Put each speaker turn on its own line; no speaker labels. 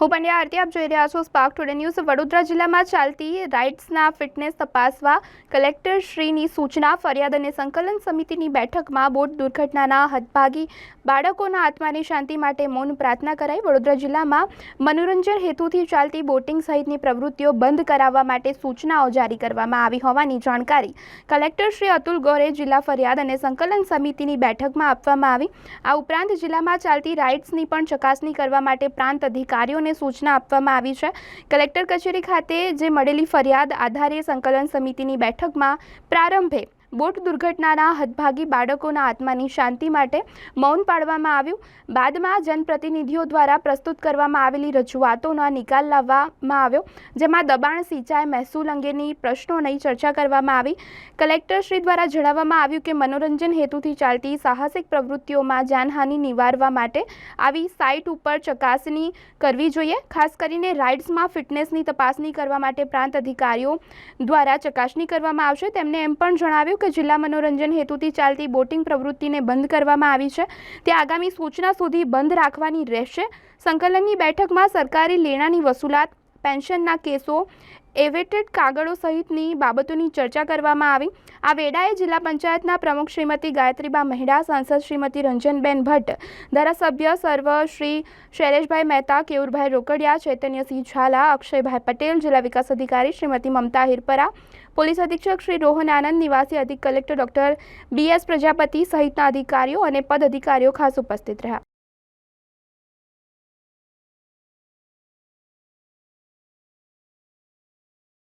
હું પંડ્યા આરતી, આપ જોઈ રહ્યા છો સ્પાર્ક ટુડે ન્યૂઝ વડોદરા જિલ્લામાં ચાલતી રાઇડ્સના ફિટનેસ તપાસવા કલેક્ટર શ્રીની સૂચના, ફરિયાદ અને સંકલન સમિતિની બેઠકમાં બોટ દુર્ઘટનાના હદભાગી બાળકોના આત્માની શાંતિ માટે મૌન પ્રાર્થના કરાઈ. વડોદરા જિલ્લામાં મનોરંજન હેતુથી ચાલતી બોટિંગ સહિતની પ્રવૃત્તિઓ બંધ કરાવવા માટે સૂચનાઓ જારી કરવામાં આવી હોવાની જાણકારી કલેક્ટર શ્રી અતુલ ગોરે જિલ્લા ફરિયાદ અને સંકલન સમિતિની બેઠકમાં આપવામાં આવી. આ ઉપરાંત જિલ્લામાં ચાલતી રાઇડ્સની પણ ચકાસણી કરવા માટે પ્રાંત અધિકારીઓને સૂચના આપવામાં આવી છે. કલેક્ટર કચેરી ખાતે જે મળેલી ફરિયાદ આધારે સંકલન સમિતિની બેઠકમાં પ્રારંભે બોટ દુર્ઘટનાના હદભાગી બાળકોના આત્માની શાંતિ માટે મૌન પાડવામાં આવ્યું. બાદમાં જનપ્રતિનિધિઓ દ્વારા પ્રસ્તુત કરવામાં આવેલી રજૂઆતોના નિકાલ લાવવામાં આવ્યો, જેમાં દબાણ સિંચાઈ મહેસૂલ અંગેની પ્રશ્નોની ચર્ચા કરવામાં આવી. કલેક્ટરશ્રી દ્વારા જણાવવામાં આવ્યું કે મનોરંજન હેતુથી ચાલતી સાહસિક પ્રવૃત્તિઓમાં જાનહાનિ નિવારવા માટે આવી સાઇટ ઉપર ચકાસણી કરવી જોઈએ. ખાસ કરીને રાઇડ્સમાં ફિટનેસની તપાસણી કરવા માટે પ્રાંત અધિકારીઓ દ્વારા ચકાસણી કરવામાં આવશે. તેમણે એમ પણ જણાવ્યું જિલ્લા મનોરંજન હેતુથી ચાલતી બોટિંગ પ્રવૃત્તિને બંધ કરવામાં આવી છે. તે આગામી સૂચના સુધી બંધ રાખવાની રહેશે. સંકલનની બેઠકમાં સરકારી લેણાની વસૂલાત પેન્શનના કેસો, એવેટેડ કાગળો સહિતની બાબતોની ચર્ચા કરવામાં આવી. આ વેળાએ જિલ્લા પંચાયતના પ્રમુખ શ્રીમતી ગાયત્રીબા મહેડા, સાંસદ શ્રીમતી રંજનબેન ભટ્ટ, ધારાસભ્ય સર્વ શ્રી શૈલેષભાઈ મહેતા કેયુરભાઈ રોકડિયા, ચૈતન્યસિંહ ઝાલા, અક્ષયભાઈ પટેલ, જિલ્લા વિકાસ અધિકારી શ્રીમતી મમતા હિરપરા, પોલીસ અધિક્ષક શ્રી રોહન આનંદ, નિવાસી અધિક collector doctor B S Prajapati સહિતના અધિકારીઓ અને પદ અધિકારીઓ ખાસ ઉપસ્થિત રહ્યા.